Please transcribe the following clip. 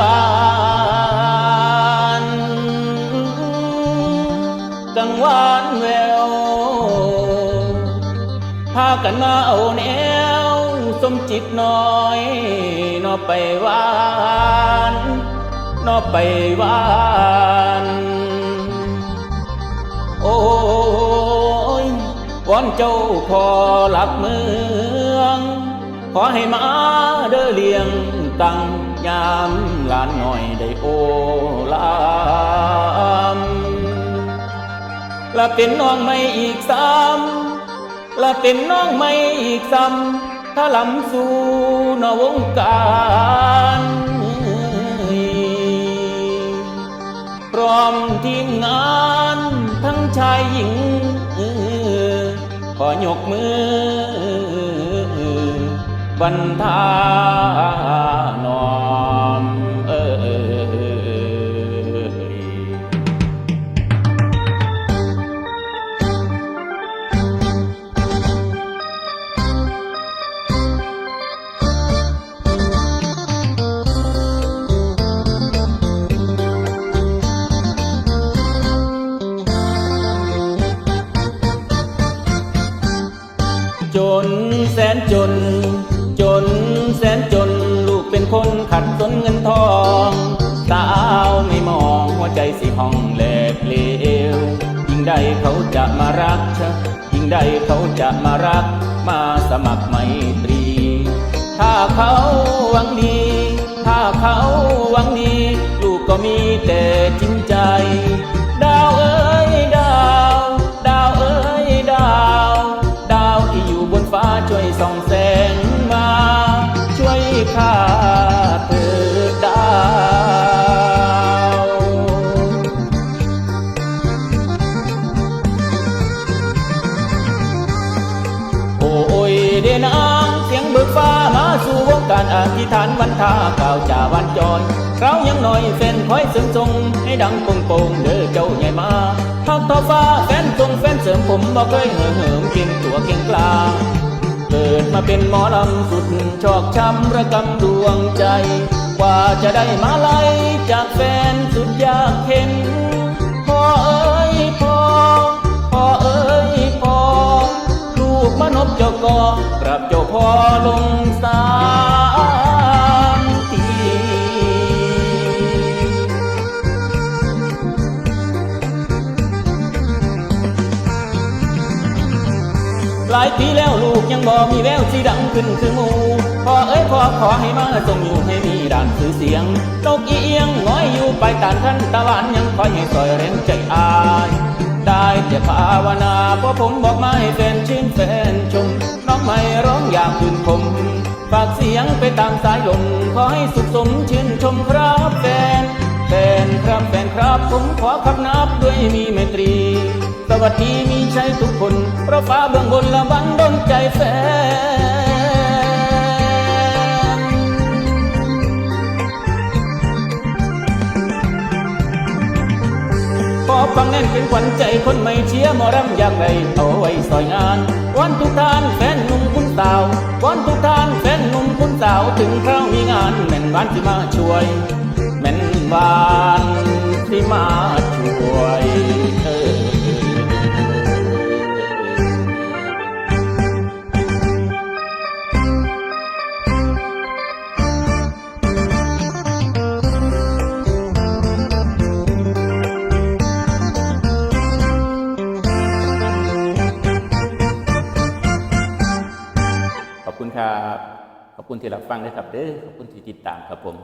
วันกังวานแววพากันมาเอาแนวสมจิตน้อยนอไปวานนอไปวานโอ้ยวอนเจ้าพอหลักเมือง ขอให้มาเด้อเลียงตัง ยามหลานหน่อยได้โอลามละเป็นน้องไม่อีกซ้ำละเป็นน้องไม่อีกซ้ำถ้าลำสู่นวงการพร้อมทีมงานทั้งชายหญิงขอยกมือ บรรทานอ คนขัดสนเงินทองสาวไม่มองหัวใจสิห้องแหลกเลวยิ่งใดเขาจะมารักชะยิ่งใดเขาจะมารัก มาสมัครไมตรี ถ้าเขาหวังดี ถ้าเขาหวังดี ลูกก็มีแต่จริงใจ ดาวเอ้ยดาว ดาวเอ้ยดาว ดาวที่อยู่บนฟ้าช่วยส่องารอธิษฐานวันทาก่าวจ่าวันจอยเรายังหน่อยแฟนคอยเสริมทรงให้ดังป่งป่งเด้อเจ้าใหญ่มาทักทอฟ้าแฟนทรงแฟนเสริมผมบอกเคยเหิมเหิมเก่งตัวเก่งกลางเกิดมาเป็นหมอลำสุดชอกช้ำระกำดวงใจ กว่าจะได้มาไล่จากแฟนสุดยากเข็น เจ้ากอกราบเจ้าพ่อลงสามทีหลายปีแล้วลูกยังบ่มีแววสีดังขึ้นคือมูพ่อเอ้ยพ่อขอให้มาทรงอยู่ให้มีด่านคือเสียงนกอีเอียงง้อยอยู่ไปตานท่านตะวันยังคอยให้ซอยเร้นใจอาย ภาวนาเพราะผมบอกมาให้แฟนชิ้นแฟนชมน้องไม่ร้องอยากคืนผมฝากเสียงไปตามสายลมขอให้สุขสมชื่นชมครับแฟนแฟนครับแฟนครับผมขอคำนับด้วยมีเมตรี สวัสดีมีใจทุกคนเพราะฟ้าเบื้องบนละบังดนใจแฟน ฟังแน่นเป็นขวัญใจคนไม่เชียร์มอรำอยากไรเอาไว้ซอยงานวันทุกทานแฟนหนุ่มคุณสาววันทุกทานแฟนหนุ่มคุณสาวถึงคราวมีงานแม่นหวานที่มาช่วย แม่นหวานที่มา ครับ ขอบคุณที่รับฟังนะครับเด้อขอบคุณที่ติดตามครับผม